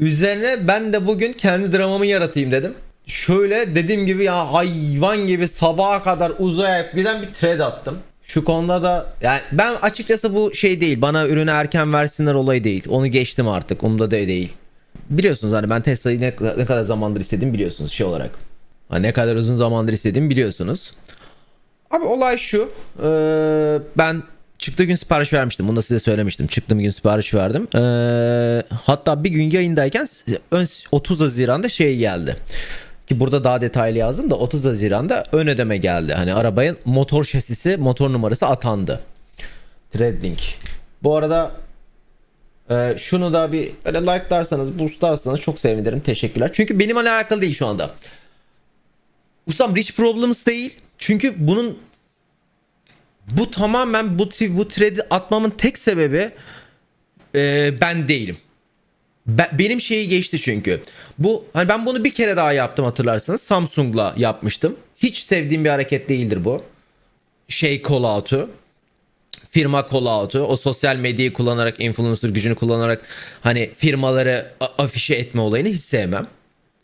Üzerine ben de bugün kendi dramamı yaratayım dedim. Şöyle dediğim gibi ya hayvan gibi sabaha kadar uzayıp giden bir thread attım. Şu konuda da yani ben açıkçası bu şey değil. Bana ürünü erken versinler olayı değil. Onu geçtim artık. Umda da değil. Biliyorsunuz hani ben Tesla'yı ne, ne kadar zamandır istedim biliyorsunuz şey olarak. Ha, ne kadar uzun zamandır istedim biliyorsunuz. Abi olay şu. Ee, ben çıktığı gün sipariş vermiştim. Bunu da size söylemiştim. Çıktığım gün sipariş verdim. Ee, hatta bir gün yayındayken ön- 30 Haziran'da şey geldi. Ki burada daha detaylı yazdım da 30 Haziran'da ön ödeme geldi. Hani arabanın motor şasisi, motor numarası atandı. Trading. Bu arada e, şunu da bir böyle like'larsanız, boostlarsanız çok sevinirim. Teşekkürler. Çünkü benim alakalı değil şu anda. Ustam Rich Problems değil. Çünkü bunun bu tamamen bu bu thread'i atmamın tek sebebi e, ben değilim. Be- benim şeyi geçti çünkü. Bu hani ben bunu bir kere daha yaptım hatırlarsanız. Samsung'la yapmıştım. Hiç sevdiğim bir hareket değildir bu. Şey call out'u. Firma call out'u. O sosyal medyayı kullanarak, influencer gücünü kullanarak hani firmaları afişe etme olayını hiç sevmem.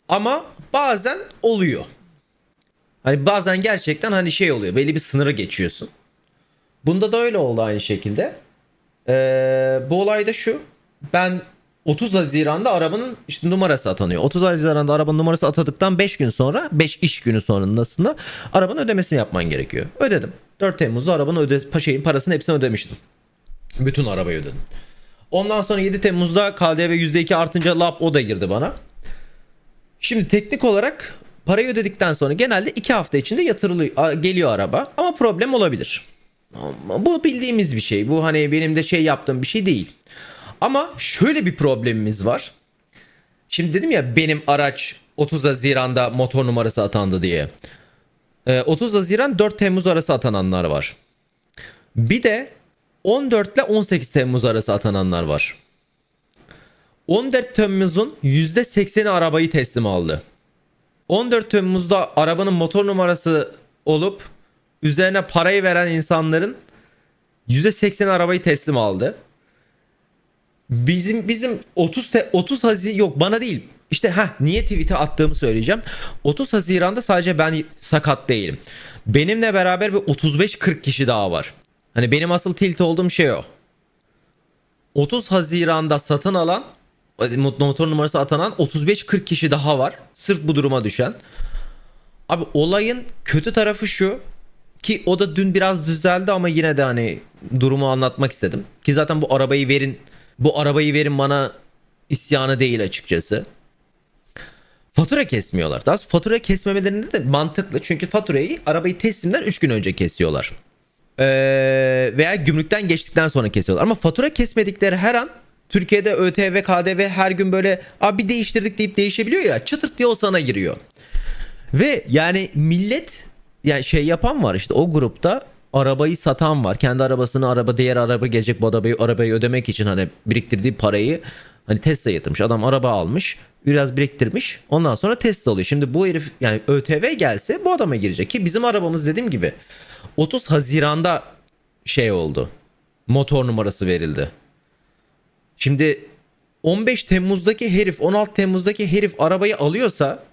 Ama bazen oluyor. Hani bazen gerçekten hani şey oluyor. Belli bir sınırı geçiyorsun. Bunda da öyle oldu aynı şekilde. Ee, bu olay da şu. Ben 30 Haziran'da arabanın işte numarası atanıyor. 30 Haziran'da arabanın numarası atadıktan 5 gün sonra 5 iş günü sonrasında arabanın ödemesini yapman gerekiyor. Ödedim. 4 Temmuz'da arabanın öde şeyin parasını hepsini ödemiştim. Bütün arabayı ödedim. Ondan sonra 7 Temmuz'da KDV %2 artınca lap o da girdi bana. Şimdi teknik olarak parayı ödedikten sonra genelde 2 hafta içinde yatırılıyor geliyor araba ama problem olabilir. Bu bildiğimiz bir şey. Bu hani benim de şey yaptığım bir şey değil. Ama şöyle bir problemimiz var. Şimdi dedim ya benim araç 30 Haziran'da motor numarası atandı diye. Ee, 30 Haziran 4 Temmuz arası atananlar var. Bir de 14 ile 18 Temmuz arası atananlar var. 14 Temmuz'un %80'i arabayı teslim aldı. 14 Temmuz'da arabanın motor numarası olup üzerine parayı veren insanların %80 arabayı teslim aldı. Bizim bizim 30 te, 30 Haziran yok bana değil. İşte ha niye tweet'e attığımı söyleyeceğim. 30 Haziran'da sadece ben sakat değilim. Benimle beraber bir 35-40 kişi daha var. Hani benim asıl tilt olduğum şey o. 30 Haziran'da satın alan motor numarası atanan 35-40 kişi daha var. Sırf bu duruma düşen. Abi olayın kötü tarafı şu ki o da dün biraz düzeldi ama yine de hani durumu anlatmak istedim. Ki zaten bu arabayı verin bu arabayı verin bana isyanı değil açıkçası. Fatura kesmiyorlar. Daha fatura kesmemelerinde de mantıklı. Çünkü faturayı arabayı teslimden 3 gün önce kesiyorlar. Ee, veya gümrükten geçtikten sonra kesiyorlar. Ama fatura kesmedikleri her an Türkiye'de ÖTV, KDV her gün böyle abi değiştirdik deyip değişebiliyor ya çıtırt diye o sana giriyor. Ve yani millet yani şey yapan var işte o grupta arabayı satan var. Kendi arabasını araba diğer araba gelecek bu arabayı, arabayı ödemek için hani biriktirdiği parayı hani Tesla yatırmış. Adam araba almış biraz biriktirmiş ondan sonra Tesla oluyor. Şimdi bu herif yani ÖTV gelse bu adama girecek ki bizim arabamız dediğim gibi 30 Haziran'da şey oldu. Motor numarası verildi. Şimdi 15 Temmuz'daki herif 16 Temmuz'daki herif arabayı alıyorsa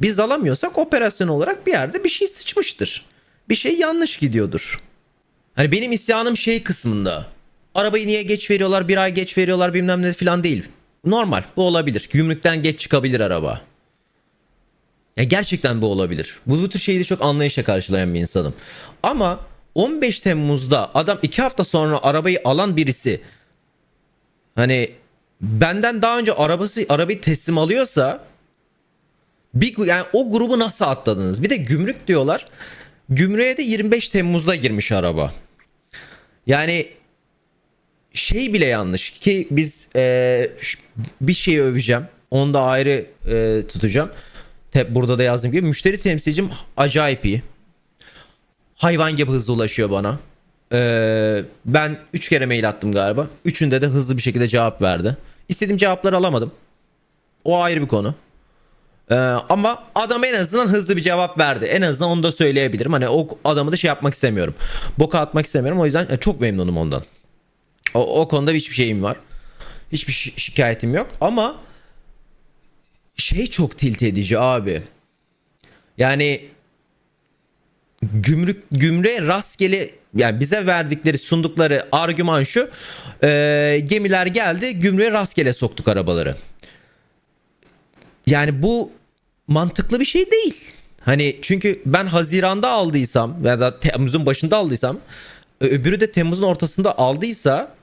biz alamıyorsak operasyon olarak bir yerde bir şey sıçmıştır. Bir şey yanlış gidiyordur. Hani benim isyanım şey kısmında. Arabayı niye geç veriyorlar, bir ay geç veriyorlar bilmem ne falan değil. Normal bu olabilir. Gümrükten geç çıkabilir araba. Ya gerçekten bu olabilir. Bu, bu tür şeyi de çok anlayışla karşılayan bir insanım. Ama 15 Temmuz'da adam 2 hafta sonra arabayı alan birisi hani benden daha önce arabası arabayı teslim alıyorsa bir yani o grubu nasıl atladınız? Bir de gümrük diyorlar. Gümrüğe de 25 Temmuz'da girmiş araba. Yani şey bile yanlış ki biz e, bir şeyi öveceğim. Onu da ayrı e, tutacağım. Te, burada da yazdığım gibi müşteri temsilcim acayip iyi. Hayvan gibi hızlı ulaşıyor bana. Ee, ben 3 kere mail attım galiba. Üçünde de hızlı bir şekilde cevap verdi. İstediğim cevapları alamadım. O ayrı bir konu. Ee, ama adam en azından hızlı bir cevap verdi. En azından onu da söyleyebilirim. Hani o adamı da şey yapmak istemiyorum. Boka atmak istemiyorum. O yüzden e, çok memnunum ondan. O, o konuda hiçbir şeyim var. Hiçbir şi- şikayetim yok. Ama şey çok tilt edici abi. Yani gümrük gümrüğe rastgele yani bize verdikleri sundukları argüman şu e, gemiler geldi gümrüğe rastgele soktuk arabaları. Yani bu mantıklı bir şey değil. Hani çünkü ben Haziran'da aldıysam ya da Temmuz'un başında aldıysam ö- öbürü de Temmuz'un ortasında aldıysa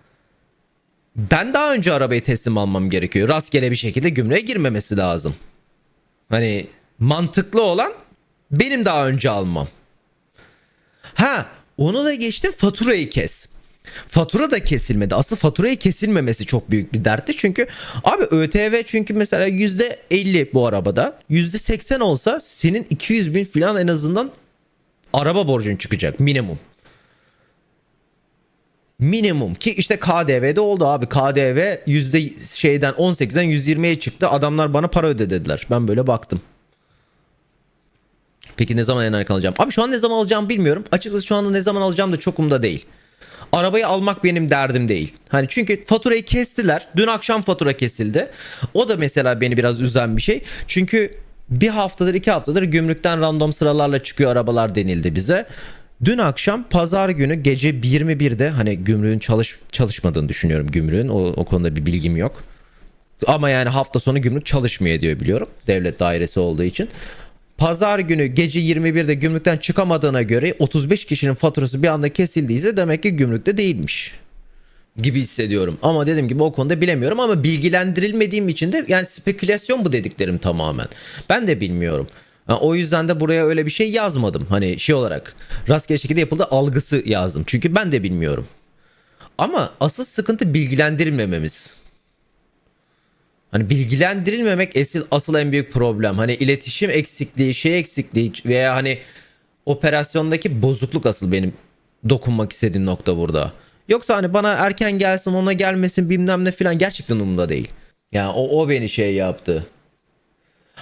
ben daha önce arabayı teslim almam gerekiyor. Rastgele bir şekilde gümrüğe girmemesi lazım. Hani mantıklı olan benim daha önce almam. Ha onu da geçtim faturayı kes. Fatura da kesilmedi. Asıl faturayı kesilmemesi çok büyük bir dertti. Çünkü abi ÖTV çünkü mesela %50 bu arabada. %80 olsa senin 200 bin falan en azından araba borcun çıkacak minimum. Minimum ki işte KDV'de oldu abi. KDV yüzde şeyden 18'den 120'ye çıktı. Adamlar bana para öde dediler. Ben böyle baktım. Peki ne zaman enayi alacağım? Abi şu an ne zaman alacağım bilmiyorum. Açıkçası şu anda ne zaman alacağım da çok umda değil. Arabayı almak benim derdim değil. Hani çünkü faturayı kestiler. Dün akşam fatura kesildi. O da mesela beni biraz üzen bir şey. Çünkü bir haftadır iki haftadır gümrükten random sıralarla çıkıyor arabalar denildi bize. Dün akşam pazar günü gece 21'de hani gümrüğün çalış çalışmadığını düşünüyorum gümrüğün. O, o konuda bir bilgim yok. Ama yani hafta sonu gümrük çalışmıyor diye biliyorum. Devlet dairesi olduğu için. Pazar günü gece 21'de gümrükten çıkamadığına göre 35 kişinin faturası bir anda kesildiyse demek ki gümrükte değilmiş gibi hissediyorum. Ama dediğim gibi o konuda bilemiyorum ama bilgilendirilmediğim için de yani spekülasyon bu dediklerim tamamen. Ben de bilmiyorum. Ha, o yüzden de buraya öyle bir şey yazmadım. Hani şey olarak rastgele şekilde yapıldı algısı yazdım. Çünkü ben de bilmiyorum. Ama asıl sıkıntı bilgilendirilmememiz. Hani bilgilendirilmemek asıl, asıl en büyük problem. Hani iletişim eksikliği, şey eksikliği veya hani operasyondaki bozukluk asıl benim dokunmak istediğim nokta burada. Yoksa hani bana erken gelsin ona gelmesin bilmem ne falan gerçekten umurumda değil. Yani o, o beni şey yaptı.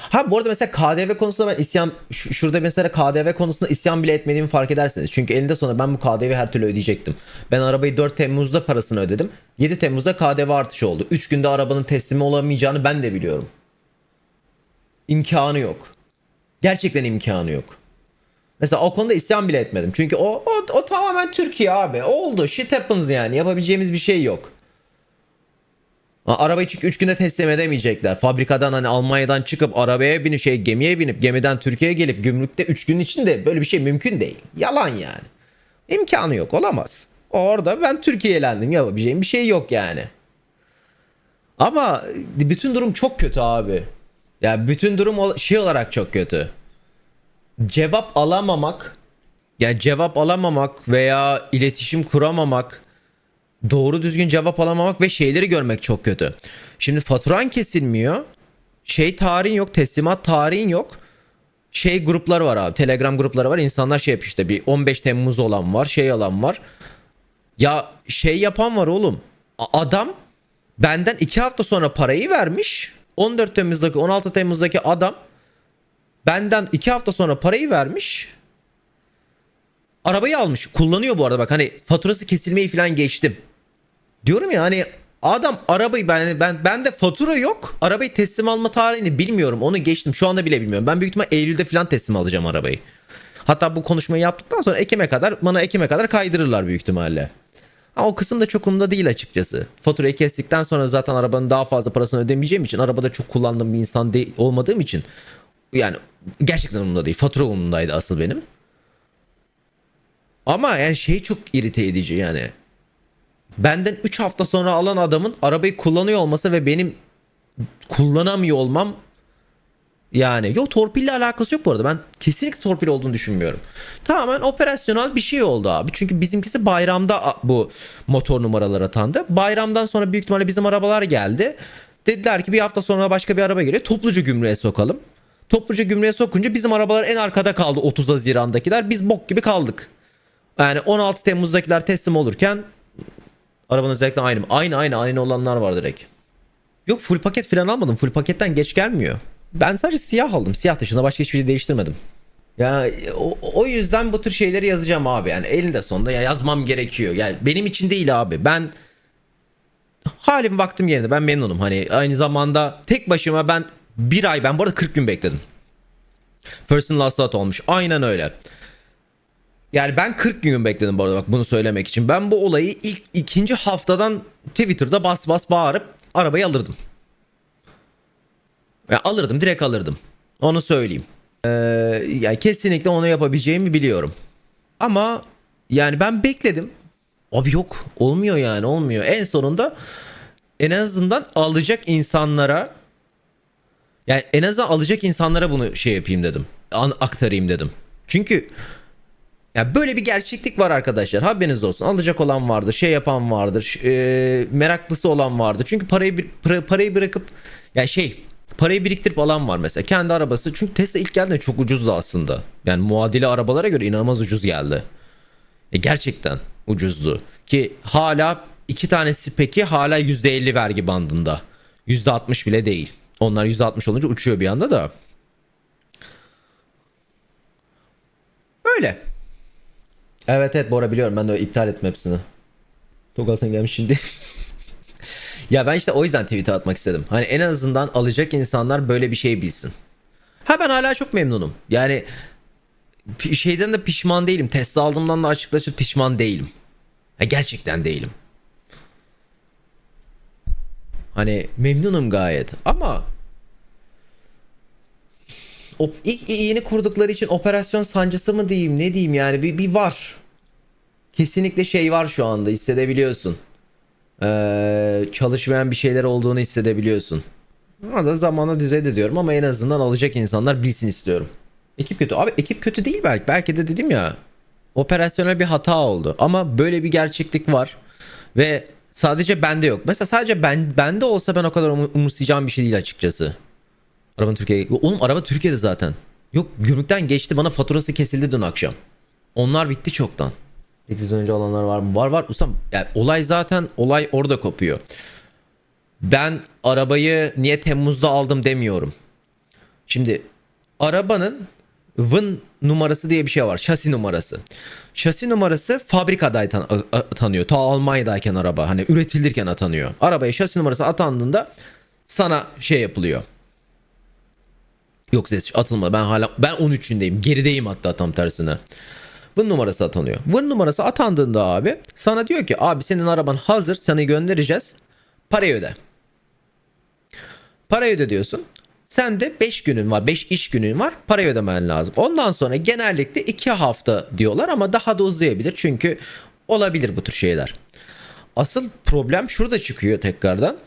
Ha bu arada mesela KDV konusunda ben isyan şu- şurada mesela KDV konusunda isyan bile etmediğimi fark edersiniz. Çünkü elinde sonunda ben bu KDV her türlü ödeyecektim. Ben arabayı 4 Temmuz'da parasını ödedim. 7 Temmuz'da KDV artışı oldu. 3 günde arabanın teslimi olamayacağını ben de biliyorum. İmkanı yok. Gerçekten imkanı yok. Mesela o konuda isyan bile etmedim. Çünkü o, o, o tamamen Türkiye abi. Oldu. Shit happens yani. Yapabileceğimiz bir şey yok. Arabayı çünkü 3 günde teslim edemeyecekler. Fabrikadan hani Almanya'dan çıkıp arabaya binip şey gemiye binip gemiden Türkiye'ye gelip gümrükte 3 gün içinde böyle bir şey mümkün değil. Yalan yani. İmkanı yok olamaz. Orada ben Türkiye'lendim yapabileceğim bir şey yok yani. Ama bütün durum çok kötü abi. Ya bütün durum şey olarak çok kötü. Cevap alamamak ya cevap alamamak veya iletişim kuramamak doğru düzgün cevap alamamak ve şeyleri görmek çok kötü. Şimdi faturan kesilmiyor. Şey tarihin yok, teslimat tarihin yok. Şey grupları var abi. Telegram grupları var. İnsanlar şey yapıyor işte bir 15 Temmuz olan var, şey alan var. Ya şey yapan var oğlum. Adam benden 2 hafta sonra parayı vermiş. 14 Temmuz'daki 16 Temmuz'daki adam benden 2 hafta sonra parayı vermiş. Arabayı almış. Kullanıyor bu arada bak hani faturası kesilmeyi falan geçtim. Diyorum ya hani adam arabayı ben ben bende fatura yok. Arabayı teslim alma tarihini bilmiyorum. Onu geçtim. Şu anda bile bilmiyorum. Ben büyük ihtimal Eylül'de falan teslim alacağım arabayı. Hatta bu konuşmayı yaptıktan sonra Ekim'e kadar bana Ekim'e kadar kaydırırlar büyük ihtimalle. Ama o kısım da çok umurumda değil açıkçası. Faturayı kestikten sonra zaten arabanın daha fazla parasını ödemeyeceğim için arabada çok kullandığım bir insan değil, olmadığım için yani gerçekten umurumda değil. Fatura umurumdaydı asıl benim. Ama yani şey çok irite edici yani. Benden 3 hafta sonra alan adamın arabayı kullanıyor olması ve benim kullanamıyor olmam yani yok torpille alakası yok bu arada. Ben kesinlikle torpil olduğunu düşünmüyorum. Tamamen operasyonel bir şey oldu abi. Çünkü bizimkisi bayramda bu motor numaraları atandı. Bayramdan sonra büyük ihtimalle bizim arabalar geldi. Dediler ki bir hafta sonra başka bir araba geliyor. Topluca gümrüğe sokalım. Topluca gümrüğe sokunca bizim arabalar en arkada kaldı 30 Haziran'dakiler. Biz bok gibi kaldık. Yani 16 Temmuz'dakiler teslim olurken arabanın özellikle aynı mı? Aynı aynı aynı olanlar var direkt. Yok full paket falan almadım. Full paketten geç gelmiyor. Ben sadece siyah aldım. Siyah dışında başka hiçbir şey değiştirmedim. Ya o, o yüzden bu tür şeyleri yazacağım abi. Yani elinde sonunda ya yazmam gerekiyor. Yani benim için değil abi. Ben halim vaktim yerinde. Ben memnunum. Hani aynı zamanda tek başıma ben Bir ay ben bu arada 40 gün bekledim. First last lot olmuş. Aynen öyle. Yani ben 40 gün bekledim bu arada bak bunu söylemek için. Ben bu olayı ilk ikinci haftadan Twitter'da bas bas bağırıp arabayı alırdım. Ya alırdım direkt alırdım. Onu söyleyeyim. Ee, yani kesinlikle onu yapabileceğimi biliyorum. Ama yani ben bekledim. Abi yok olmuyor yani olmuyor. En sonunda en azından alacak insanlara yani en azından alacak insanlara bunu şey yapayım dedim. An- aktarayım dedim. Çünkü ya böyle bir gerçeklik var arkadaşlar. Haberiniz olsun. Alacak olan vardır, şey yapan vardır, e, meraklısı olan vardır. Çünkü parayı parayı bırakıp yani şey parayı biriktirip alan var mesela. Kendi arabası. Çünkü Tesla ilk geldiğinde çok ucuzdu aslında. Yani muadili arabalara göre inanılmaz ucuz geldi. E, gerçekten ucuzdu. Ki hala iki tanesi peki hala %50 vergi bandında. %60 bile değil. Onlar %60 olunca uçuyor bir anda da. Öyle. Evet evet Bora biliyorum ben de iptal ettim hepsini. Togalsın gelmiş şimdi. ya ben işte o yüzden tweet atmak istedim. Hani en azından alacak insanlar böyle bir şey bilsin. Ha ben hala çok memnunum. Yani şeyden de pişman değilim. Tesla aldığımdan da açıkçası pişman değilim. Ha, gerçekten değilim. Hani memnunum gayet ama o ilk yeni kurdukları için operasyon sancısı mı diyeyim ne diyeyim yani bir, bir var. Kesinlikle şey var şu anda hissedebiliyorsun. Ee, çalışmayan bir şeyler olduğunu hissedebiliyorsun. Ama da zamana düzeyde diyorum ama en azından alacak insanlar bilsin istiyorum. Ekip kötü. Abi ekip kötü değil belki. Belki de dedim ya operasyonel bir hata oldu. Ama böyle bir gerçeklik var. Ve sadece bende yok. Mesela sadece ben bende olsa ben o kadar um- umursayacağım bir şey değil açıkçası. Arabanın Türkiye'ye... Oğlum araba Türkiye'de zaten. Yok gümrükten geçti bana faturası kesildi dün akşam. Onlar bitti çoktan. 8 önce olanlar var mı? Var var. Usam yani olay zaten olay orada kopuyor. Ben arabayı niye Temmuz'da aldım demiyorum. Şimdi arabanın VIN numarası diye bir şey var. Şasi numarası. Şasi numarası fabrikada tan- a- a- atanıyor. Ta Almanya'dayken araba hani üretilirken atanıyor. Arabaya şasi numarası atandığında sana şey yapılıyor. Yok ses atılmadı. Ben hala ben 13'ündeyim. Gerideyim hatta tam tersine. VIN numarası atanıyor. VIN numarası atandığında abi sana diyor ki abi senin araban hazır seni göndereceğiz. Parayı öde. Parayı öde diyorsun. Sen de 5 günün var 5 iş günün var parayı ödemen lazım. Ondan sonra genellikle 2 hafta diyorlar ama daha da uzayabilir. Çünkü olabilir bu tür şeyler. Asıl problem şurada çıkıyor tekrardan.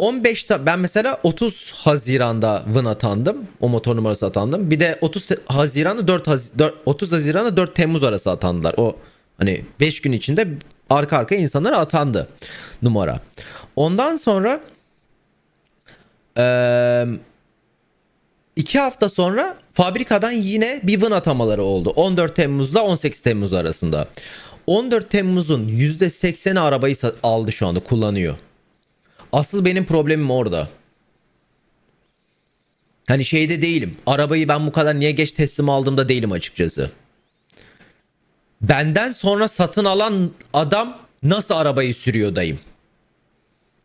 15'te ben mesela 30 Haziran'da Vın atandım. O motor numarası atandım. Bir de 30 Te- Haziran'da 4, Haz- 4 30 Haziran'da 4 Temmuz arası atandılar. O hani 5 gün içinde arka arka insanlara atandı numara. Ondan sonra eee iki hafta sonra fabrikadan yine bir Vın atamaları oldu. 14 Temmuz'da 18 Temmuz arasında. 14 Temmuz'un %80'i arabayı aldı şu anda kullanıyor. Asıl benim problemim orada. Hani şeyde değilim. Arabayı ben bu kadar niye geç teslim aldığımda değilim açıkçası. Benden sonra satın alan adam nasıl arabayı sürüyor dayım.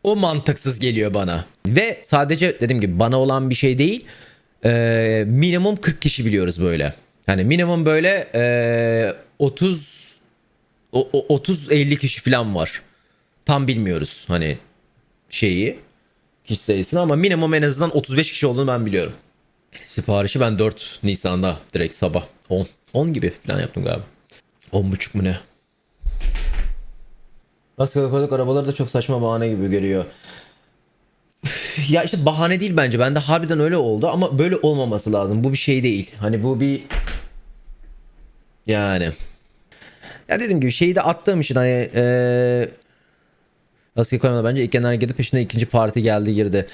O mantıksız geliyor bana. Ve sadece dediğim gibi bana olan bir şey değil. Ee, minimum 40 kişi biliyoruz böyle. Yani minimum böyle ee, 30 o- o- 30-50 kişi falan var. Tam bilmiyoruz hani şeyi kişi sayısını ama minimum en azından 35 kişi olduğunu ben biliyorum. Siparişi ben 4 Nisan'da direkt sabah 10 10 gibi falan yaptım galiba. 10 buçuk mu ne? Rastgele koyduk arabaları da çok saçma bahane gibi. Üf, Ya işte bahane değil bence. Bende harbiden öyle oldu ama böyle olmaması lazım. Bu bir şey değil. Hani bu bir yani ya dediğim gibi şeyi de attığım için hani eee Askı koymadı bence ilk genel gidip peşinde ikinci parti geldi girdi.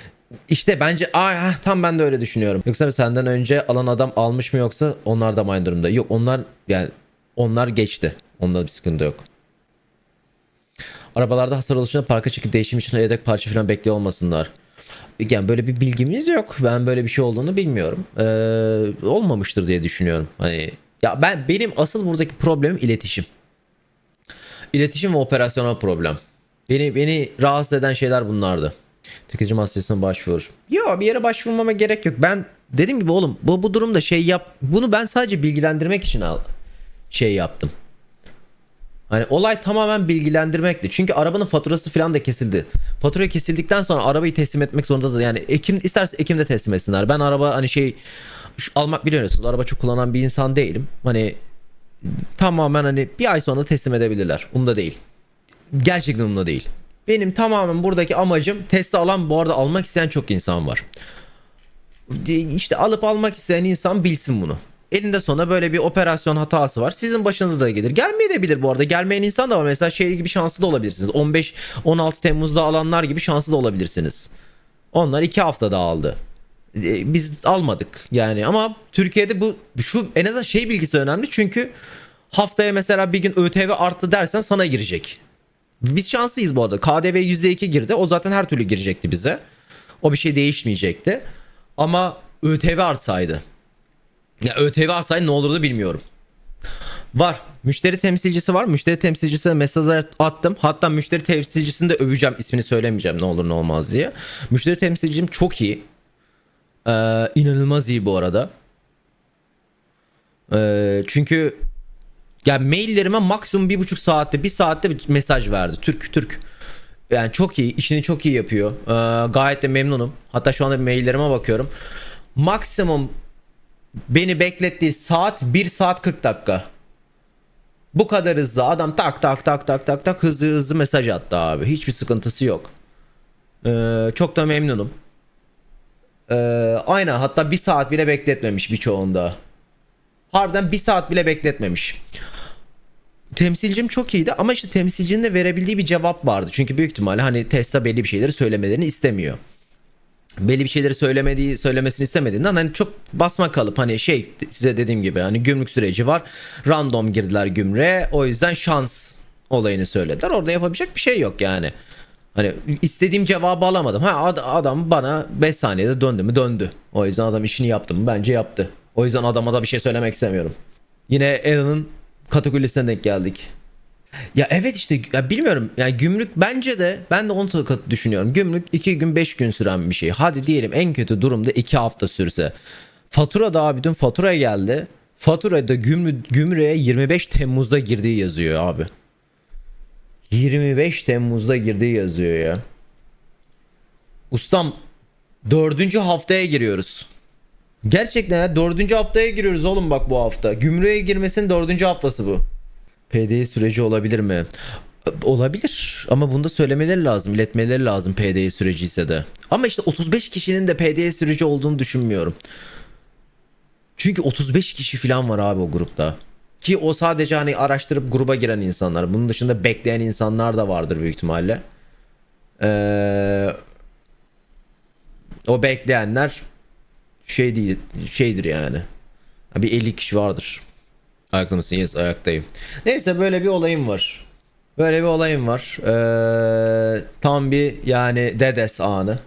İşte bence heh, tam ben de öyle düşünüyorum. Yoksa senden önce alan adam almış mı yoksa onlar da mı aynı durumda? Yok onlar yani onlar geçti. Onda bir sıkıntı yok. Arabalarda hasar oluşunda parka çekip değişim için yedek parça falan bekliyor olmasınlar. Yani böyle bir bilgimiz yok. Ben böyle bir şey olduğunu bilmiyorum. Ee, olmamıştır diye düşünüyorum. Hani ya ben benim asıl buradaki problemim iletişim. İletişim ve operasyonel problem. Beni beni rahatsız eden şeyler bunlardı. Tüketici mahsulüne başvur. Yok bir yere başvurmama gerek yok. Ben dediğim gibi oğlum bu, bu durumda şey yap. Bunu ben sadece bilgilendirmek için al şey yaptım. Hani olay tamamen bilgilendirmekti. Çünkü arabanın faturası falan da kesildi. Fatura kesildikten sonra arabayı teslim etmek zorunda da yani Ekim isterse Ekim'de teslim etsinler. Ben araba hani şey şu, almak biliyorsunuz araba çok kullanan bir insan değilim. Hani tamamen hani bir ay sonra teslim edebilirler. Umda değil. Gerçekten umda değil. Benim tamamen buradaki amacım Tesla alan bu arada almak isteyen çok insan var. İşte alıp almak isteyen insan bilsin bunu. Elinde sonunda böyle bir operasyon hatası var. Sizin başınıza da gelir. Gelmeyebilir bu arada. Gelmeyen insan da var. Mesela şey gibi şanslı da olabilirsiniz. 15-16 Temmuz'da alanlar gibi şanslı da olabilirsiniz. Onlar 2 haftada aldı. E, Biz almadık yani ama Türkiye'de bu şu en azından şey bilgisi önemli çünkü haftaya mesela bir gün ÖTV arttı dersen sana girecek. Biz şanslıyız bu arada. KDV %2 girdi. O zaten her türlü girecekti bize. O bir şey değişmeyecekti. Ama ÖTV artsaydı. Ya ÖTV artsaydı ne olurdu bilmiyorum. Var. Müşteri temsilcisi var. Müşteri temsilcisine mesaj attım. Hatta müşteri temsilcisini de öveceğim. ismini söylemeyeceğim ne olur ne olmaz diye. Müşteri temsilcim çok iyi. Ee, inanılmaz iyi bu arada. Ee, çünkü ya maillerime maksimum bir buçuk saatte bir saatte bir mesaj verdi. Türk Türk. Yani çok iyi. işini çok iyi yapıyor. Ee, gayet de memnunum. Hatta şu anda maillerime bakıyorum. Maksimum beni beklettiği saat 1 saat 40 dakika. Bu kadar hızlı adam tak tak tak tak tak tak hızlı hızlı mesaj attı abi. Hiçbir sıkıntısı yok. Ee, çok da memnunum. Ee, aynen hatta bir saat bile bekletmemiş birçoğunda. Harbiden bir saat bile bekletmemiş. Temsilcim çok iyiydi ama işte temsilcinin de verebildiği bir cevap vardı. Çünkü büyük ihtimalle hani Tesla belli bir şeyleri söylemelerini istemiyor. Belli bir şeyleri söylemediği söylemesini istemediğinden hani çok basma kalıp hani şey size dediğim gibi hani gümrük süreci var. Random girdiler gümrüğe. O yüzden şans olayını söylediler. Orada yapabilecek bir şey yok yani. Hani istediğim cevabı alamadım. Ha ad- adam bana 5 saniyede döndü mü döndü. O yüzden adam işini yaptı mı bence yaptı. O yüzden adama da bir şey söylemek istemiyorum. Yine Elon'un katakullisine denk geldik. Ya evet işte ya bilmiyorum yani gümrük bence de ben de onu da düşünüyorum. Gümrük 2 gün 5 gün süren bir şey. Hadi diyelim en kötü durumda 2 hafta sürse. Fatura da abi dün faturaya geldi. Faturada gümrü, gümrüğe 25 Temmuz'da girdiği yazıyor abi. 25 Temmuz'da girdiği yazıyor ya. Ustam dördüncü haftaya giriyoruz. Gerçekten ya dördüncü haftaya giriyoruz oğlum bak bu hafta. Gümrüğe girmesinin dördüncü haftası bu. PDI süreci olabilir mi? Olabilir ama bunu da söylemeleri lazım, iletmeleri lazım PDI süreci ise de. Ama işte 35 kişinin de PDI süreci olduğunu düşünmüyorum. Çünkü 35 kişi falan var abi o grupta. Ki o sadece hani araştırıp gruba giren insanlar. Bunun dışında bekleyen insanlar da vardır büyük ihtimalle. Ee, o bekleyenler şey değil, şeydir yani. Bir 50 kişi vardır. Ayakta mısın? Yes ayaktayım. Neyse böyle bir olayım var. Böyle bir olayım var. Ee, tam bir yani dedes anı.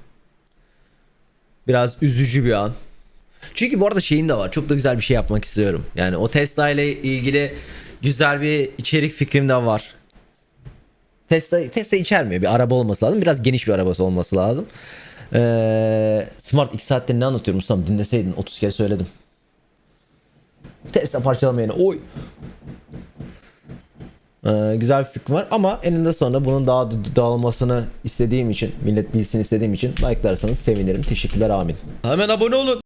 Biraz üzücü bir an. Çünkü bu arada şeyin de var. Çok da güzel bir şey yapmak istiyorum. Yani o Tesla ile ilgili güzel bir içerik fikrim de var. Tesla Tesla içermiyor. Bir araba olması lazım. Biraz geniş bir arabası olması lazım. Ee, Smart 2 saatte ne anlatıyorum Ustam dinleseydin 30 kere söyledim. Tesla parçalamayana oy. Ee, güzel bir fikrim var ama eninde sonunda bunun daha da- dağılmasını istediğim için millet bilsin istediğim için like'larsanız sevinirim. Teşekkürler amin. Hemen abone olun.